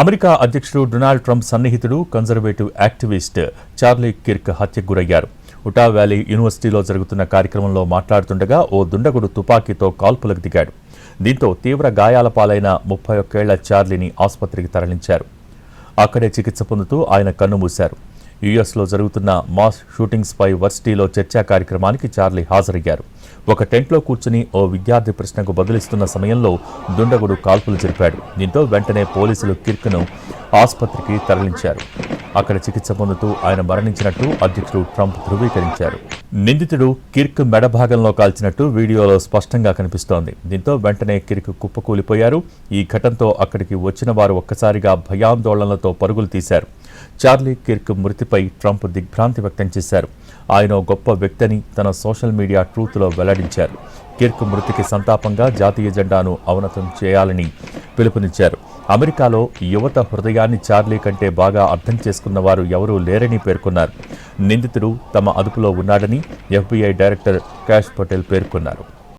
America అధ్యక్షుడు Donald Trump సన్నిహితుడు conservative activist Charlie Kirk హత్యకు గురయ్యారు. ఉటా వ్యాలీ యూనివర్సిటీలో జరుగుతున్న కార్యక్రమంలో మాట్లాడుతుండగా ఓ దుండగుడు తుపాకీతో కాల్పులకు దిగాడు. దీంతో తీవ్ర గాయాల పాలైన ముప్పై ఒక్కేళ్ళ చార్లీని ఆసుపత్రికి తరలించారు. అక్కడే చికిత్స పొందుతూ ఆయన కన్నుమూశారు యుఎస్లో జరుగుతున్న మాస్ షూటింగ్స్పై వర్సిటీలో చర్చా కార్యక్రమానికి చార్లీ హాజరయ్యారు. ఒక టెంట్లో కూర్చుని ఓ విద్యార్థి ప్రశ్నకు బదులిస్తున్న సమయంలో దుండగుడు కాల్పులు జరిపాడు. దీంతో వెంటనే పోలీసులు కిర్క్ను ఆసుపత్రికి తరలించారు. అక్కడ చికిత్స పొందుతూ ఆయన మరణించినట్టు అధ్యక్షుడు ట్రంప్ ధృవీకరించారు. నిందితుడు కిర్క్ మెడ భాగంలో కాల్చినట్టు వీడియోలో స్పష్టంగా కనిపిస్తోంది. దీంతో వెంటనే కిర్క్ కుప్పకూలిపోయారు. ఈ ఘటనతో అక్కడికి వచ్చిన వారు ఒక్కసారిగా భయాందోళనలతో పరుగులు తీశారు. చార్లీ కిర్క్ మృతిపై ట్రంప్ దిగ్భ్రాంతి వ్యక్తం చేశారు. ఆయన గొప్ప వ్యక్తిని తన సోషల్ మీడియా ట్రూత్లో వెల్లడించారు. కిర్క్ మృతికి సంతాపంగా జాతీయ జెండాను అవనతం చేయాలని పిలుపునిచ్చారు. అమెరికాలో యువత హృదయాన్ని చార్లీ కంటే బాగా అర్థం చేసుకున్న వారు ఎవరూ లేరని పేర్కొన్నారు. నిందితుడు తమ అదుపులో ఉన్నాడని ఎఫ్బీఐ డైరెక్టర్ క్యాష్ పటేల్ పేర్కొన్నారు.